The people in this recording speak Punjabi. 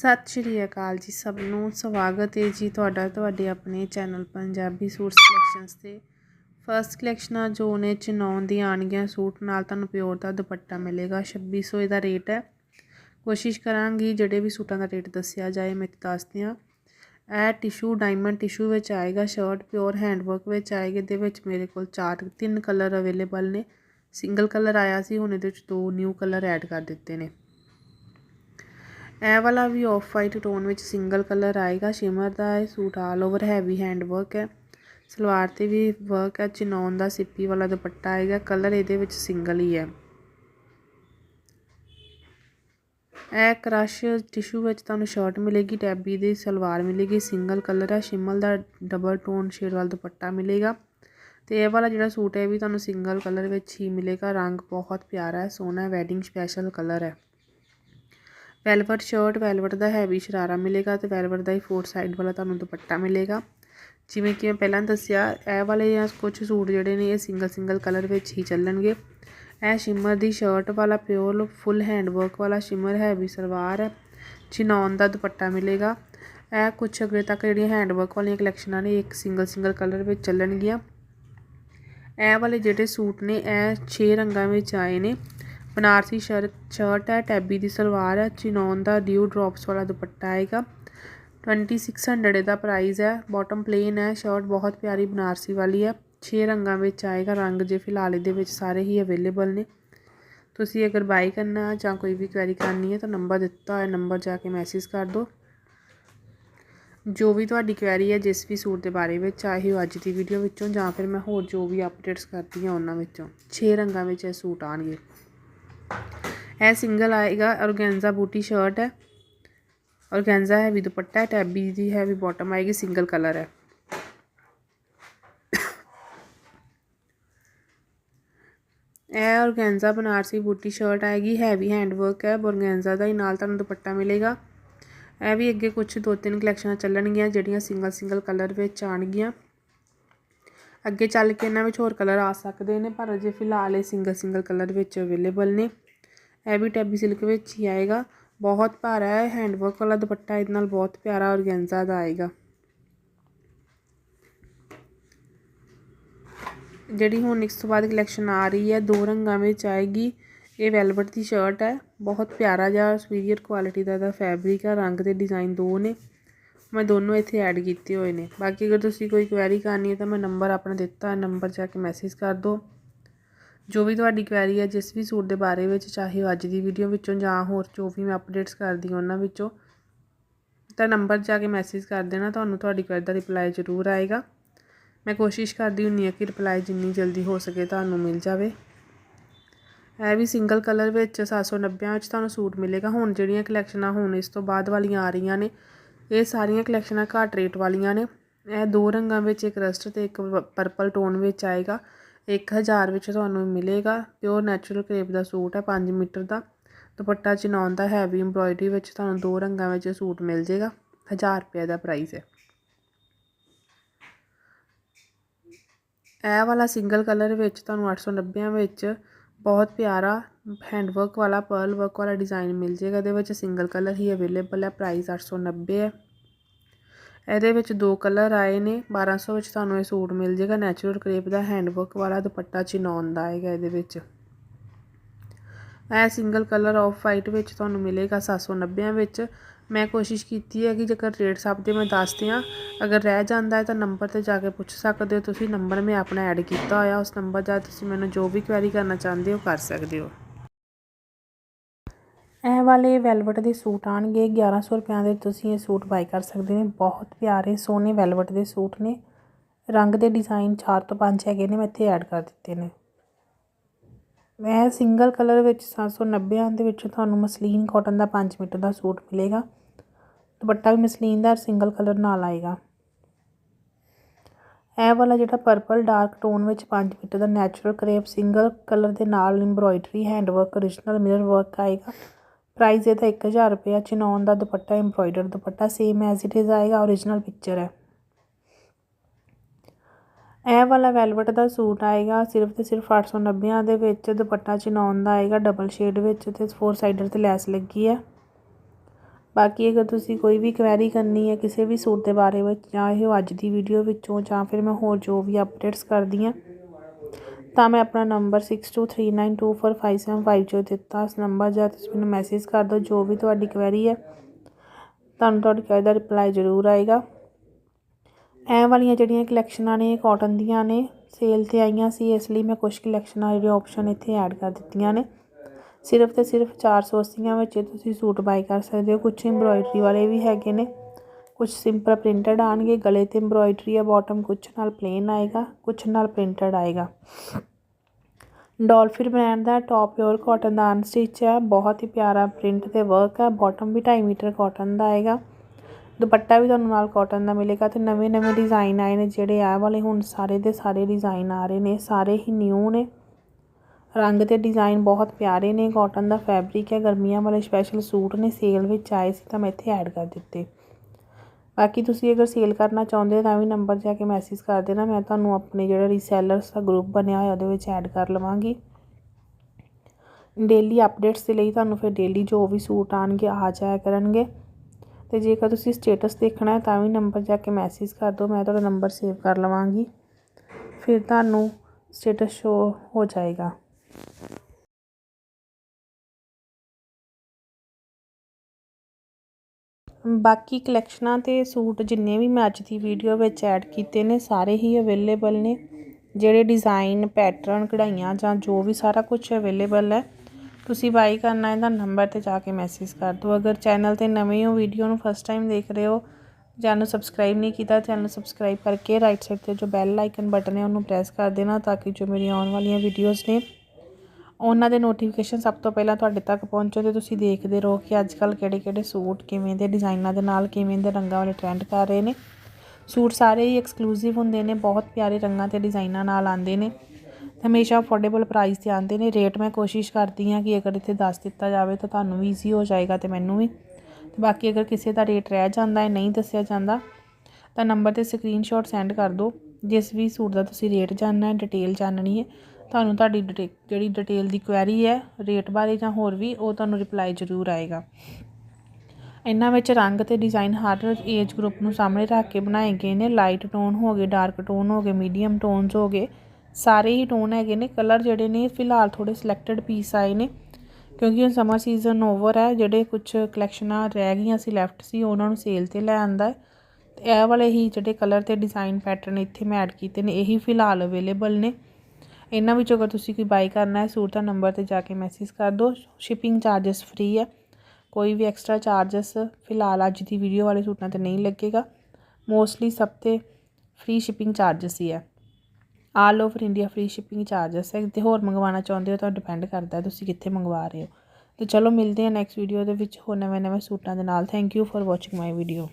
ਸਤਿ ਸ਼੍ਰੀ ਅਕਾਲ ਜੀ ਸਭ ਨੂੰ, ਸਵਾਗਤ ਹੈ ਜੀ ਤੁਹਾਡਾ, ਤੁਹਾਡੇ ਆਪਣੇ ਚੈਨਲ ਪੰਜਾਬੀ ਸੂਟ ਸਿਲੈਕਸ਼ਨਸ ਤੇ। ਫਰਸਟ ਕਲੈਕਸ਼ਨਾਂ ਜੋ ਨੇ ਚਨੌਨ ਦੀਆਂ ਆਣਗੀਆਂ ਸੂਟ, ਨਾਲ ਤੁਹਾਨੂੰ ਪਿਓਰ ਦਾ ਦੁਪੱਟਾ ਮਿਲੇਗਾ 2600 ਇਹਦਾ ਰੇਟ ਹੈ। ਕੋਸ਼ਿਸ਼ ਕਰਾਂਗੀ ਜਿਹੜੇ ਵੀ ਸੂਟਾਂ ਦਾ ਰੇਟ ਦੱਸਿਆ ਜਾਏ, ਮੈਂ ਦੱਸਦੀ ਹਾਂ। ਇਹ ਟਿਸ਼ੂ ਡਾਇਮੰਡ ਟਿਸ਼ੂ ਵਿੱਚ ਆਏਗਾ ਸ਼ਰਟ ਪਿਓਰ ਹੈਂਡਵਰਕ ਵਿੱਚ ਆਏਗੀ, ਇਹਦੇ ਵਿੱਚ ਮੇਰੇ ਕੋਲ ਚਾਰ ਤਿੰਨ ਕਲਰ ਅਵੇਲੇਬਲ ਨੇ। ਸਿੰਗਲ ਕਲਰ ਆਇਆ ਸੀ, ਹੁਣ ਇਹਦੇ ਵਿੱਚ ਦੋ ਨਿਊ ਕਲਰ ਐਡ ਕਰ ਦਿੱਤੇ ਨੇ। ਇਹ ਵਾਲਾ ਵੀ ਆਫ ਵਾਈਟ ਟੋਨ ਵਿੱਚ ਸਿੰਗਲ ਕਲਰ ਆਏਗਾ। ਸ਼ਿਮਰ ਦਾ ਇਹ suit all over heavy hand work ਹੈ। ਸਲਵਾਰ ਤੇ ਵੀ ਵਰਕ ਹੈ। ਚਨੌਨ ਦਾ ਸਿੱਪੀ ਵਾਲਾ ਦੁਪੱਟਾ ਆਏਗਾ। ਕਲਰ ਇਹਦੇ ਵਿੱਚ ਸਿੰਗਲ ਹੀ ਹੈ। ਇਹ ਕ੍ਰਸ਼ ਟਿਸ਼ੂ ਵਿੱਚ ਤੁਹਾਨੂੰ ਸ਼ਰਟ ਮਿਲੇਗੀ ਟੈਬੀ ਦੀ ਸਲਵਾਰ ਮਿਲੇਗੀ ਸਿੰਗਲ ਕਲਰ ਹੈ। ਸ਼ਿਮਲ ਦਾ ਡਬਲ ਟੋਨ ਸ਼ੇਡ ਵਾਲਾ ਦੁਪੱਟਾ ਮਿਲੇਗਾ। ਤੇ ਇਹ ਵਾਲਾ ਜਿਹੜਾ ਸੂਟ ਹੈ ਇਹ ਵੀ ਤੁਹਾਨੂੰ ਸਿੰਗਲ ਕਲਰ ਵਿੱਚ ਹੀ ਮਿਲੇਗਾ। ਰੰਗ ਬਹੁਤ ਪਿਆਰਾ ਹੈ। ਸੋਹਣਾ ਵੈਡਿੰਗ ਸਪੈਸ਼ਲ ਕਲਰ ਹੈ। ਵੈਲਵਟ ਸ਼ਰਟ, ਵੈਲਵਟ ਦਾ ਹੈਵੀ ਸ਼ਰਾਰਾ ਮਿਲੇਗਾ ਤੇ ਵੈਲਵਟ ਦਾ ਹੀ ਫੋਰ ਸਾਈਡ ਵਾਲਾ ਤੁਹਾਨੂੰ ਦੁਪੱਟਾ ਮਿਲੇਗਾ। ਜਿਵੇਂ ਕਿ ਮੈਂ ਪਹਿਲਾਂ ਦੱਸਿਆ, ਇਹ ਵਾਲੇ ਜਾਂ ਕੁਝ ਸੂਟ ਜਿਹੜੇ ਨੇ ਇਹ ਸਿੰਗਲ ਸਿੰਗਲ ਕਲਰ ਵਿੱਚ ਹੀ ਚੱਲਣਗੇ। ਇਹ ਸ਼ਿਮਰ ਦੀ ਸ਼ਰਟ ਵਾਲਾ ਪਿਓਰ ਫੁੱਲ ਹੈਂਡ ਵਰਕ ਵਾਲਾ ਸ਼ਿਮਰ ਹੈਵੀ ਸਲਵਾਰ ਹੈ ਚਿਨੌਨ ਦਾ ਦੁਪੱਟਾ ਮਿਲੇਗਾ। ਇਹ ਕੁਝ ਅਗਲੇ ਤੱਕ ਜਿਹੜੀਆਂ ਹੈਂਡ ਵਰਕ ਵਾਲੀਆਂ ਕਲੈਕਸ਼ਨਾਂ ਨੇ, ਇੱਕ ਸਿੰਗਲ ਸਿੰਗਲ ਕਲਰ ਵਿੱਚ ਚੱਲਣਗੀਆਂ। ਇਹ ਵਾਲੇ ਜਿਹੜੇ ਸੂਟ ਨੇ, ਇਹ 6 ਰੰਗਾਂ ਵਿੱਚ ਆਏ ਨੇ। ਬਨਾਰਸੀ ਸ਼ਰਟ ਸ਼ਰਟ ਹੈ, ਟੈਬੀ ਦੀ ਸਲਵਾਰ ਹੈ, ਚਿਨੌਨ ਦਾ ਡਿਊ ਡ੍ਰੌਪਸ ਵਾਲਾ ਦੁਪੱਟਾ ਆਏਗਾ। 2600 ਇਹਦਾ ਪ੍ਰਾਈਸ ਹੈ ਬਾਟਮ ਪਲੇਨ ਹੈ, ਸ਼ਰਟ ਬਹੁਤ ਪਿਆਰੀ ਬਨਾਰਸੀ ਵਾਲੀ ਹੈ। 6 ਰੰਗਾਂ ਵਿੱਚ ਆਏਗਾ, ਰੰਗ ਜੇ ਫਿਲਹਾਲ ਇਹਦੇ ਵਿੱਚ ਸਾਰੇ ਹੀ ਅਵੇਲੇਬਲ ਨੇ। ਤੁਸੀਂ ਅਗਰ ਬਾਈ ਕਰਨਾ ਜਾਂ ਕੋਈ ਵੀ ਕੁਐਰੀ ਕਰਨੀ ਹੈ ਤਾਂ ਨੰਬਰ ਦਿੱਤਾ ਹੋਇਆ ਨੰਬਰ ਜਾ ਕੇ ਮੈਸੇਜ ਕਰ ਦਿਓ। ਜੋ ਵੀ ਤੁਹਾਡੀ ਕੁਐਰੀ ਹੈ ਜਿਸ ਵੀ ਸੂਟ ਦੇ ਬਾਰੇ ਵਿੱਚ, ਚਾਹੇ ਉਹ ਅੱਜ ਦੀ ਵੀਡੀਓ ਵਿੱਚੋਂ ਜਾਂ ਫਿਰ ਮੈਂ ਹੋਰ ਜੋ ਵੀ ਅਪਡੇਟਸ ਕਰਦੀ ਹਾਂ ਉਹਨਾਂ ਵਿੱਚੋਂ 6 ਰੰਗਾਂ ਵਿੱਚ ਇਹ ਸੂਟ ਆਣਗੇ ਇਹ ਸਿੰਗਲ ਆਏਗਾ, ਔਰਗੈਂਜ਼ਾ ਬੂਟੀ ਸ਼ਰਟ ਹੈ। ਔਰਗੈਂਜ਼ਾ ਹੈਵੀ ਦੁਪੱਟਾ ਹੈ ਟੈਬੀ ਦੀ ਹੈਵੀ ਬਾਟਮ ਆਏਗੀ ਸਿੰਗਲ ਕਲਰ ਹੈ। ਇਹ ਔਰਗੈਂਜ਼ਾ ਬਨਾਰਸੀ ਬੂਟੀ ਸ਼ਰਟ ਆਏਗੀ ਹੈਵੀ ਹੈਂਡਵਰਕ ਹੈ, ਔਰਗੈਂਜ਼ਾ ਦਾ ਹੀ ਨਾਲ ਤੁਹਾਨੂੰ ਦੁਪੱਟਾ ਮਿਲੇਗਾ। ਇਹ ਵੀ ਅੱਗੇ ਕੁਝ ਦੋ ਤਿੰਨ ਕਲੈਕਸ਼ਨਾਂ ਚੱਲਣਗੀਆਂ, ਜਿਹੜੀਆਂ ਸਿੰਗਲ ਸਿੰਗਲ ਕਲਰ ਵਿੱਚ ਆਣਗੀਆਂ ਅੱਗੇ ਚੱਲ ਕੇ ਇਹਨਾਂ ਵਿੱਚ ਹੋਰ ਕਲਰ ਆ ਸਕਦੇ ਨੇ, ਪਰ ਅਜੇ ਫਿਲਹਾਲ ਇਹ ਸਿੰਗਲ ਸਿੰਗਲ ਕਲਰ ਵਿੱਚ ਅਵੇਲੇਬਲ ਨੇ। ਇਹ ਵੀ ਟੈਬੀ ਸਿਲਕ ਵਿੱਚ ਹੀ ਆਏਗਾ। ਬਹੁਤ ਭਾਰਾ ਹੈ। ਹੈਂਡ ਵਰਕ ਵਾਲਾ ਦੁਪੱਟਾ ਇਹਦੇ ਨਾਲ ਬਹੁਤ ਪਿਆਰਾ ਔਰਗੈਂਜ਼ਾ ਦਾ ਆਏਗਾ। ਜਿਹੜੀ ਹੁਣ ਇਸ ਤੋਂ ਬਾਅਦ ਕਲੈਕਸ਼ਨ ਆ ਰਹੀ ਹੈ, ਦੋ ਰੰਗਾਂ ਵਿੱਚ ਆਏਗੀ। ਇਹ ਵੈਲਵਟ ਦੀ ਸ਼ਰਟ ਹੈ। ਬਹੁਤ ਪਿਆਰਾ ਜਿਹਾ ਸੁਪੀਰੀਅਰ ਕੁਆਲਿਟੀ ਦਾ ਦਾ ਫੈਬਰਿਕ ਆ। ਰੰਗ ਦੇ ਡਿਜ਼ਾਈਨ ਦੋ ਨੇ। ਮੈਂ ਦੋਨੋਂ ਇੱਥੇ ਐਡ ਕੀਤੇ ਹੋਏ ਨੇ। ਬਾਕੀ ਅਗਰ ਤੁਸੀਂ ਕੋਈ ਕੁਐਰੀ ਕਰਨੀ ਹੈ ਤਾਂ ਮੈਂ ਨੰਬਰ ਆਪਣਾ ਦਿੱਤਾ। ਨੰਬਰ ਜਾ ਕੇ ਮੈਸੇਜ ਕਰ ਦਿਓ। ਜੋ ਵੀ ਤੁਹਾਡੀ ਕੁਐਰੀ ਹੈ, ਜਿਸ ਵੀ ਸੂਟ ਦੇ ਬਾਰੇ ਵਿੱਚ, ਚਾਹੇ ਅੱਜ ਦੀ ਵੀਡੀਓ ਵਿੱਚੋਂ ਜਾਂ ਹੋਰ ਜੋ ਵੀ ਮੈਂ ਅਪਡੇਟਸ ਕਰਦੀ ਹਾਂ ਉਹਨਾਂ ਵਿੱਚੋਂ, ਤਾਂ ਨੰਬਰ ਜਾ ਕੇ ਮੈਸੇਜ ਕਰ ਦੇਣਾ, ਤੁਹਾਨੂੰ ਤੁਹਾਡੀ ਕੁਐਰੀ ਦਾ ਰਿਪਲਾਈ ਜ਼ਰੂਰ ਆਏਗਾ। ਮੈਂ ਕੋਸ਼ਿਸ਼ ਕਰਦੀ ਹੁੰਨੀ ਆ ਕਿ ਰਿਪਲਾਈ ਜਿੰਨੀ ਜਲਦੀ ਹੋ ਸਕੇ ਤੁਹਾਨੂੰ ਮਿਲ ਜਾਵੇ। ਇਹ ਵੀ ਸਿੰਗਲ ਕਲਰ ਵਿੱਚ 790 ਵਿੱਚ ਤੁਹਾਨੂੰ ਸੂਟ ਮਿਲੇਗਾ। ਹੁਣ ਜਿਹੜੀਆਂ ਕਲੈਕਸ਼ਨਾਂ ਹੁਣ ਇਸ ਤੋਂ ਬਾਅਦ ਵਾਲੀਆਂ ਆ ਰਹੀਆਂ ਨੇ, ਇਹ ਸਾਰੀਆਂ ਕਲੈਕਸ਼ਨਾਂ ਘੱਟ ਰੇਟ ਵਾਲੀਆਂ ਨੇ। ਇਹ ਦੋ ਰੰਗਾਂ ਵਿੱਚ ਇੱਕ ਰਸਟ ਤੇ ਇੱਕ ਪਰਪਲ ਟੋਨ ਵਿੱਚ ਆਏਗਾ। 1000 ਵਿੱਚ ਤੁਹਾਨੂੰ ਮਿਲੇਗਾ। ਪਿਓਰ ਨੈਚੁਰਲ ਕਰੇਪ ਦਾ ਸੂਟ ਹੈ 5 ਮੀਟਰ ਦਾ। ਦੁਪੱਟਾ ਚਨਾਉਣ ਦਾ ਹੈਵੀ ਐਮਬ੍ਰੋਇਡਰੀ ਵਿੱਚ ਤੁਹਾਨੂੰ ਦੋ ਰੰਗਾਂ ਵਿੱਚ ਸੂਟ ਮਿਲ ਜੇਗਾ। 1000 ਰੁਪਏ ਦਾ ਪ੍ਰਾਈਸ ਹੈ। ਇਹ ਵਾਲਾ ਸਿੰਗਲ ਕਲਰ ਵਿੱਚ ਤੁਹਾਨੂੰ 890 ਵਿੱਚ ਬਹੁਤ ਪਿਆਰਾ ਹੈਂਡ ਵਰਕ ਵਾਲਾ ਪਰਲ ਵਰਕ ਵਾਲਾ ਡਿਜ਼ਾਈਨ ਮਿਲ ਜੇਗਾ। ਇਹਦੇ ਵਿੱਚ ਸਿੰਗਲ ਕਲਰ ਹੀ ਅਵੇਲੇਬਲ ਹੈ। ਪ੍ਰਾਈਸ 890 ਹੈ। ਇਹਦੇ ਵਿੱਚ ਦੋ ਕਲਰ ਆਏ ਨੇ। 1200 ਵਿੱਚ ਤੁਹਾਨੂੰ ਇਹ ਸੂਟ ਮਿਲ ਜੇਗਾ। ਨੈਚੁਰਲ ਕਰੇਪ ਦਾ ਹੈਂਡ ਵਾਲਾ ਦੁਪੱਟਾ ਚਿਨੌਨ ਦਾ ਆਏਗਾ ਇਹਦੇ ਵਿੱਚ। ਇਹ ਸਿੰਗਲ ਕਲਰ ਆਫ ਵਾਈਟ ਵਿੱਚ ਤੁਹਾਨੂੰ ਮਿਲੇਗਾ 790 ਵਿੱਚ। ਮੈਂ ਕੋਸ਼ਿਸ਼ ਕੀਤੀ ਹੈ ਕਿ ਜੇਕਰ ਰੇਟ ਸਭ ਦੇ ਮੈਂ ਦੱਸਦੀ ਹਾਂ, ਅਗਰ ਰਹਿ ਜਾਂਦਾ ਹੈ ਤਾਂ ਨੰਬਰ ਤੇ ਜਾ ਕੇ ਪੁੱਛ ਸਕਦੇ ਹੋ। ਤੁਸੀਂ ਨੰਬਰ ਮੈਂ ਆਪਣਾ ਐਡ ਕੀਤਾ ਹੋਇਆ, ਉਸ ਨੰਬਰ ਜਾ ਤੁਸੀਂ ਮੈਨੂੰ ਜੋ ਵੀ ਕੁਐਰੀ ਕਰਨਾ ਚਾਹੁੰਦੇ ਹੋ ਕਰ ਸਕਦੇ ਹੋ। ਇਹ ਵਾਲੇ ਵੈਲਵਟ ਦੇ ਸੂਟ ਆਣਗੇ 1100 ਰੁਪਿਆਂ ਦੇ ਤੁਸੀਂ ਇਹ ਸੂਟ ਬਾਈ ਕਰ ਸਕਦੇ ਨੇ ਬਹੁਤ ਪਿਆਰੇ, ਸੋਹਣੇ ਵੈਲਵਟ ਦੇ ਸੂਟ ਨੇ। ਰੰਗ ਦੇ ਡਿਜ਼ਾਈਨ 4 ਤੋਂ 5 ਹੈਗੇ ਨੇ, ਮੈਂ ਇੱਥੇ ਐਡ ਕਰ ਦਿੱਤੇ ਨੇ। ਮੈਂ ਸਿੰਗਲ ਕਲਰ ਵਿੱਚ 790 ਦੇ ਵਿੱਚ ਤੁਹਾਨੂੰ ਮਸਲੀਨ ਕਾਟਨ ਦਾ 5 ਮੀਟਰ ਦਾ ਸੂਟ ਮਿਲੇਗਾ। ਦੁਪੱਟਾ ਵੀ ਮਸਲੀਨ ਦਾ ਸਿੰਗਲ ਕਲਰ ਨਾਲ ਆਏਗਾ। ਇਹ ਵਾਲਾ ਜਿਹੜਾ ਪਰਪਲ ਡਾਰਕ ਟੋਨ ਵਿੱਚ 5 ਮੀਟਰ ਦਾ ਨੈਚੁਰਲ ਕਰੇਪ ਸਿੰਗਲ ਕਲਰ ਦੇ ਨਾਲ embroidery hand work origignal mirror work ਆਏਗਾ। ਪ੍ਰਾਈਸ ਇਹਦਾ 1000 ਰੁਪਏ chinon the dupatta embroider dupatta same as it is ਆਏਗਾ origignal ਪਿਕਚਰ ਹੈ। ਇਹ ਵਾਲਾ ਵੈਲਵਟ ਦਾ ਸੂਟ ਆਏਗਾ, ਸਿਰਫ ਤੇ ਸਿਰਫ 890 ਦੇ ਵਿੱਚ, ਦੁਪੱਟਾ ਚਨੌਨ ਦਾ ਆਏਗਾ ਡਬਲ ਸ਼ੇਡ ਵਿੱਚ ਤੇ ਫੋਰ ਸਾਈਡਰ ਤੇ ਲੈਸ ਲੱਗੀ ਹੈ। ਬਾਕੀ ਅਗਰ ਤੁਸੀਂ ਕੋਈ ਵੀ ਕੁਐਰੀ ਕਰਨੀ ਹੈ ਕਿਸੇ ਵੀ ਸੂਟ ਦੇ ਬਾਰੇ ਵਿੱਚ ਜਾਂ ਇਹ ਅੱਜ ਦੀ ਵੀਡੀਓ ਵਿੱਚੋਂ ਜਾਂ ਫਿਰ ਮੈਂ ਹੋਰ ਜੋ ਵੀ ਅਪਡੇਟਸ ਕਰਦੀ ਹਾਂ ਤਾਂ ਮੈਂ ਆਪਣਾ ਨੰਬਰ 6239245755 ਜੋ ਦਿੱਤਾ, ਇਸ ਨੰਬਰ ਜਾਂ ਤੁਸੀਂ ਮੈਨੂੰ ਮੈਸੇਜ ਕਰ ਦਿਓ, ਜੋ ਵੀ ਤੁਹਾਡੀ ਕੁਐਰੀ ਹੈ, ਤੁਹਾਨੂੰ ਤੁਹਾਡੀ ਕੁਐਰੀ ਦਾ ਰਿਪਲਾਈ ਜ਼ਰੂਰ ਆਏਗਾ। ਐ ਵਾਲੀਆਂ ਜਿਹੜੀਆਂ ਕਲੈਕਸ਼ਨਾਂ ਨੇ ਕਾਟਨ ਦੀਆਂ ਨੇ ਸੇਲ 'ਤੇ ਆਈਆਂ ਸੀ, ਇਸ ਲਈ ਮੈਂ ਕੁਝ ਕਲੈਕਸ਼ਨਾਂ ਜਿਹੜੇ ਆਪਸ਼ਨ ਇੱਥੇ ਐਡ ਕਰ ਦਿੱਤੀਆਂ ਨੇ। ਸਿਰਫ ਤੇ ਸਿਰਫ 480 ਵਿੱਚ ਤੁਸੀਂ ਸੂਟ ਬਾਈ ਕਰ ਸਕਦੇ ਹੋ ਕੁਝ ਐਮਬ੍ਰੋਇਡਰੀ ਵਾਲੇ ਵੀ ਹੈਗੇ ਨੇ। ਕੁਝ ਸਿੰਪਲ ਪ੍ਰਿੰਟਡ ਆਣਗੇ ਗਲੇ ਤੇ ਐਮਬ੍ਰੋਇਡਰੀ ਆ ਬਾਟਮ ਕੁਝ ਨਾਲ ਪਲੇਨ ਆਏਗਾ ਕੁਝ ਨਾਲ ਪ੍ਰਿੰਟਡ ਆਏਗਾ। ਡੋਲਫਿਨ ਬ੍ਰਾਂਡ ਦਾ ਟੌਪ ਪਿਓਰ ਕਾਟਨ ਦਾ ਅਨਸਟਿਚ ਹੈ ਬਹੁਤ ਹੀ ਪਿਆਰਾ ਪ੍ਰਿੰਟ ਤੇ ਵਰਕ ਹੈ ਬਾਟਮ ਵੀ 2.5 ਮੀਟਰ ਕਾਟਨ ਦਾ ਆਏਗਾ। ਦੁਪੱਟਾ ਵੀ ਤੁਹਾਨੂੰ ਨਾਲ ਕਾਟਨ ਦਾ ਮਿਲੇਗਾ ਤੇ ਨਵੇਂ ਨਵੇਂ ਡਿਜ਼ਾਈਨ ਆਏ ਨੇ ਜਿਹੜੇ ਆ ਵਾਲੇ, ਹੁਣ ਸਾਰੇ ਦੇ ਸਾਰੇ ਡਿਜ਼ਾਈਨ ਆ ਰਹੇ ਨੇ, ਸਾਰੇ ਹੀ ਨਿਊ ਨੇ। ਰੰਗ ਤੇ ਡਿਜ਼ਾਈਨ ਬਹੁਤ ਪਿਆਰੇ ਨੇ ਕਾਟਨ ਦਾ ਫੈਬਰਿਕ ਹੈ ਗਰਮੀਆਂ ਵਾਲੇ ਸਪੈਸ਼ਲ ਸੂਟ ਨੇ ਸੇਲ ਵਿੱਚ ਆਏ ਸੀ ਤਾਂ ਮੈਂ ਇੱਥੇ ਐਡ ਕਰ ਦਿੱਤੇ। ਬਾਕੀ ਤੁਸੀਂ ਅਗਰ ਸੇਲ ਕਰਨਾ ਚਾਹੁੰਦੇ ਹੋ ਤਾਂ ਵੀ ਨੰਬਰ ਜਾ ਕੇ ਮੈਸੇਜ ਕਰ ਦੇਣਾ, ਮੈਂ ਤੁਹਾਨੂੰ ਆਪਣੇ ਜਿਹੜਾ ਰੀਸੈਲਰਸ ਦਾ ਗਰੁੱਪ ਬਣਿਆ ਹੋਇਆ ਉਹਦੇ ਵਿੱਚ ਐਡ ਕਰ ਲਵਾਂਗੀ। ਡੇਲੀ ਅਪਡੇਟਸ ਦੇ ਲਈ ਤੁਹਾਨੂੰ ਫਿਰ ਡੇਲੀ ਜੋ ਵੀ ਸੂਟ ਆਣਗੇ ਆ ਜਾਇਆ ਕਰਨਗੇ। ਤੇ ਜੇਕਰ ਤੁਸੀਂ ਸਟੇਟਸ ਦੇਖਣਾ ਹੈ ਤਾਂ ਵੀ ਨੰਬਰ ਜਾ ਕੇ ਮੈਸੇਜ ਕਰ ਦਿਓ, ਮੈਂ ਤੁਹਾਡਾ ਨੰਬਰ ਸੇਵ ਕਰ ਲਵਾਂਗੀ। ਫਿਰ ਤੁਹਾਨੂੰ ਸਟੇਟਸ ਸ਼ੋ ਹੋ ਜਾਏਗਾ। ਬਾਕੀ ਕਲੈਕਸ਼ਨਾਂ ਅਤੇ ਸੂਟ ਜਿੰਨੇ ਵੀ ਮੈਂ ਅੱਜ ਦੀ ਵੀਡੀਓ ਵਿੱਚ ਐਡ ਕੀਤੇ ਨੇ, ਸਾਰੇ ਹੀ ਅਵੇਲੇਬਲ ਨੇ। ਜਿਹੜੇ ਡਿਜ਼ਾਈਨ ਪੈਟਰਨ ਕਢਾਈਆਂ ਜਾਂ ਜੋ ਵੀ ਸਾਰਾ ਕੁਝ ਅਵੇਲੇਬਲ ਹੈ, ਤੁਸੀਂ ਬਾਈ ਕਰਨਾ ਇਹਦਾ ਨੰਬਰ ਤੇ ਜਾ ਕੇ ਮੈਸੇਜ ਕਰ ਦਿਓ। ਅਗਰ ਚੈਨਲ ਤੇ ਨਵੇਂ ਹੋ ਵੀਡੀਓ ਨੂੰ ਫਸਟ ਟਾਈਮ ਦੇਖ ਰਹੇ ਹੋ ਚੈਨਲ ਸਬਸਕ੍ਰਾਈਬ ਨਹੀਂ ਕੀਤਾ ਚੈਨਲ ਸਬਸਕ੍ਰਾਈਬ ਕਰਕੇ ਰਾਈਟ ਸਾਈਡ ਤੇ ਜੋ ਬੈਲ ਆਈਕਨ ਬਟਨ ਹੈ, ਉਹਨੂੰ ਪ੍ਰੈਸ ਕਰ ਦੇਣਾ ਤਾਂ ਕਿ ਜੋ ਮੇਰੀ ਆਉਣ ਵਾਲੀਆਂ ਵੀਡੀਓਜ਼ ਨੇ ਉਹਨਾਂ ਦੇ ਨੋਟੀਫਿਕੇਸ਼ਨ ਸਭ ਤੋਂ ਪਹਿਲਾਂ ਤੁਹਾਡੇ ਤੱਕ ਪਹੁੰਚੋ ਅਤੇ ਤੁਸੀਂ ਦੇਖਦੇ ਰਹੋ ਕਿ ਅੱਜ ਕੱਲ੍ਹ ਕਿਹੜੇ ਕਿਹੜੇ ਸੂਟ ਕਿਵੇਂ ਦੇ ਡਿਜ਼ਾਈਨਾਂ ਦੇ ਨਾਲ ਕਿਵੇਂ ਦੇ ਰੰਗਾਂ ਵਾਲੇ ਟ੍ਰੈਂਡ ਕਰ ਰਹੇ ਨੇ। ਸੂਟ ਸਾਰੇ ਹੀ ਐਕਸਕਲੂਸਿਵ ਹੁੰਦੇ ਨੇ, ਬਹੁਤ ਪਿਆਰੇ ਰੰਗਾਂ ਤੇ ਡਿਜ਼ਾਈਨਾਂ ਨਾਲ ਆਉਂਦੇ ਨੇ। ਹਮੇਸ਼ਾ ਅਫੋਰਡੇਬਲ ਪ੍ਰਾਈਸ ਤੇ ਆਉਂਦੇ ਨੇ। ਰੇਟ ਮੈਂ ਕੋਸ਼ਿਸ਼ ਕਰਦੀ ਹਾਂ ਕਿ ਅਗਰ ਇੱਥੇ ਦੱਸ ਦਿੱਤਾ ਜਾਵੇ ਤਾਂ ਤੁਹਾਨੂੰ ਵੀ ਈਜ਼ੀ ਹੋ ਜਾਏਗਾ ਤੇ ਮੈਨੂੰ ਵੀ। ਤੇ ਬਾਕੀ ਅਗਰ ਕਿਸੇ ਦਾ ਰੇਟ ਰਹਿ ਜਾਂਦਾ ਹੈ, ਨਹੀਂ ਦੱਸਿਆ ਜਾਂਦਾ, ਤਾਂ ਨੰਬਰ ਤੇ ਸਕਰੀਨਸ਼ਾਟ ਸੈਂਡ ਕਰ ਦਿਓ। ਜਿਸ ਵੀ ਸੂਟ ਦਾ ਤੁਸੀਂ ਰੇਟ ਜਾਣਨਾ ਹੈ ਡਿਟੇਲ ਜਾਣਨੀ ਹੈ ਤੁਹਾਨੂੰ ਤੁਹਾਡੀ ਡਿਟੇ, ਜਿਹੜੀ ਡਿਟੇਲ ਦੀ ਕੁਐਰੀ ਹੈ ਰੇਟ ਬਾਰੇ ਜਾਂ ਹੋਰ ਵੀ, ਉਹ ਤੁਹਾਨੂੰ ਰਿਪਲਾਈ ਜ਼ਰੂਰ ਆਏਗਾ। ਇਹਨਾਂ ਵਿੱਚ ਰੰਗ ਤੇ ਡਿਜ਼ਾਈਨ ਹਰ ਏਜ ਗਰੁੱਪ ਨੂੰ ਸਾਹਮਣੇ ਰੱਖ ਕੇ ਬਣਾਏ ਗਏ ਨੇ। ਲਾਈਟ ਟੋਨ ਹੋ ਗਏ ਡਾਰਕ ਟੋਨ ਹੋ ਗਏ ਮੀਡੀਅਮ ਟੋਨਸ ਹੋ ਗਏ। ਸਾਰੇ ਹੀ ਟੋਨ ਹੈਗੇ ਨੇ। ਕਲਰ ਜਿਹੜੇ ਨੇ, ਫਿਲਹਾਲ ਥੋੜੇ ਸਿਲੈਕਟਡ ਪੀਸ ਆਏ ਨੇ। ਕਿਉਂਕਿ ਹੁਣ ਸਮਰ ਸੀਜ਼ਨ ਓਵਰ ਹੈ, ਜਿਹੜੇ ਕੁਝ ਕਲੈਕਸ਼ਨਾਂ ਰਹਿ ਗਈਆਂ ਸੀ ਲੈਫਟ ਸੀ, ਉਹਨਾਂ ਨੂੰ ਸੇਲ ਤੇ ਲੈ ਆਂਦਾ ਤੇ ਇਹ ਵਾਲੇ ਹੀ ਜਿਹੜੇ ਕਲਰ ਤੇ ਡਿਜ਼ਾਈਨ ਪੈਟਰਨ ਇੱਥੇ ਮੈਂ ਐਡ ਕੀਤੇ ਨੇ, ਇਹੀ ਫਿਲਹਾਲ ਅਵੇਲੇਬਲ ਨੇ। ਇਹਨਾਂ ਵਿੱਚੋਂ ਅਗਰ ਤੁਸੀਂ ਕੋਈ ਬਾਈ ਕਰਨਾ ਹੈ, ਸੂਟ ਦਾ ਨੰਬਰ ਤੇ ਜਾ ਕੇ ਮੈਸੇਜ ਕਰ ਦਿਓ। ਸ਼ਿਪਿੰਗ ਚਾਰजेस ਫ੍ਰੀ ਹੈ। ਕੋਈ ਵੀ ਐਕਸਟਰਾ ਚਾਰजेस ਫਿਲਹਾਲ ਅੱਜ ਦੀ ਵੀਡੀਓ ਵਾਲੇ ਸੂਟਾਂ ਤੇ ਨਹੀਂ ਲੱਗੇਗਾ। ਮੋਸਟਲੀ ਸਭ ਤੇ ਫ੍ਰੀ ਸ਼ਿਪਿੰਗ ਚਾਰजेस ਹੀ ਹੈ। All over India free shipping charges ਹੈ। ਤੇ ਹੋਰ ਮੰਗਵਾਉਣਾ ਚਾਹੁੰਦੇ ਹੋ ਤਾਂ ਡਿਪੈਂਡ ਕਰਦਾ ਹੈ ਤੁਸੀਂ ਕਿੱਥੇ ਮੰਗਵਾ ਰਹੇ ਹੋ। ਤੇ ਚਲੋ ਮਿਲਦੇ ਹਾਂ ਨੈਕਸਟ ਵੀਡੀਓ ਦੇ ਵਿੱਚ ਹੋਰ ਨਵੇਂ-ਨਵੇਂ ਸੂਟਾਂ ਦੇ ਨਾਲ। Thank you for watching my video